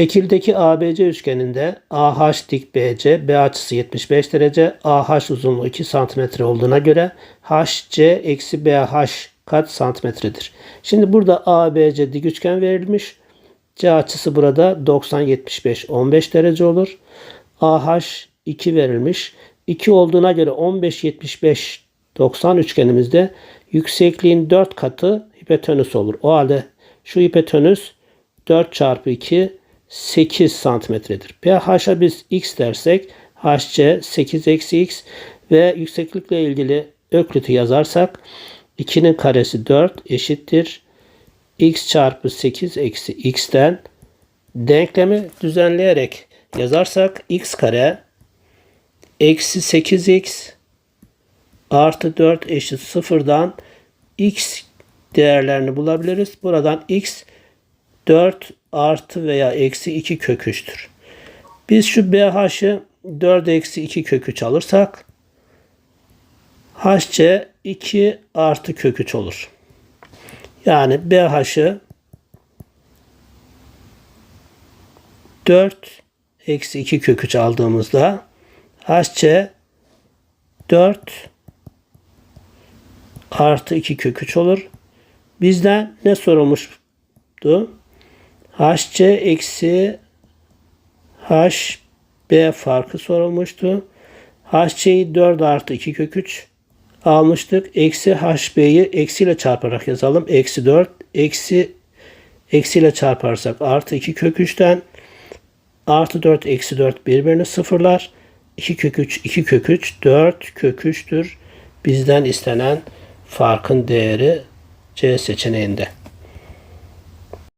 Şekildeki ABC üçgeninde AH dik BC, B açısı 75 derece, AH uzunluğu 2 cm olduğuna göre HC eksi BH kaç santimetredir? Şimdi burada ABC dik üçgen verilmiş. C açısı burada 90 75 15 derece olur. AH 2 verilmiş. 2 olduğuna göre 15 75 90 üçgenimizde yüksekliğin 4 katı hipotenüs olur. O halde şu hipotenüs 4 çarpı 2 8 santimetredir. pH'a biz x dersek hc 8 eksi x ve yükseklikle ilgili öklütü yazarsak 2'nin karesi 4 eşittir. x çarpı 8 eksi x'ten denklemi düzenleyerek yazarsak x kare eksi 8x artı 4 eşit sıfırdan x değerlerini bulabiliriz. Buradan x 4 artı veya eksi 2 kök 3'tür. Biz şu BH'ı 4 eksi 2 kök 3 alırsak HC 2 artı kök 3 olur. Yani BH'ı 4 eksi 2 kök 3 aldığımızda HC 4 artı 2 kök 3 olur. Bizden ne sorulmuştu? HC eksi HB farkı sorulmuştu. HC'yi 4 artı 2 kök 3 almıştık. Eksi HB'yi eksiyle çarparak yazalım. Eksi 4 eksi eksiyle çarparsak artı 2 kök 3'ten artı 4 eksi 4 birbirini sıfırlar. 2 kök 3 2 kök 3 4 kök 3'tür. Bizden istenen farkın değeri C seçeneğinde.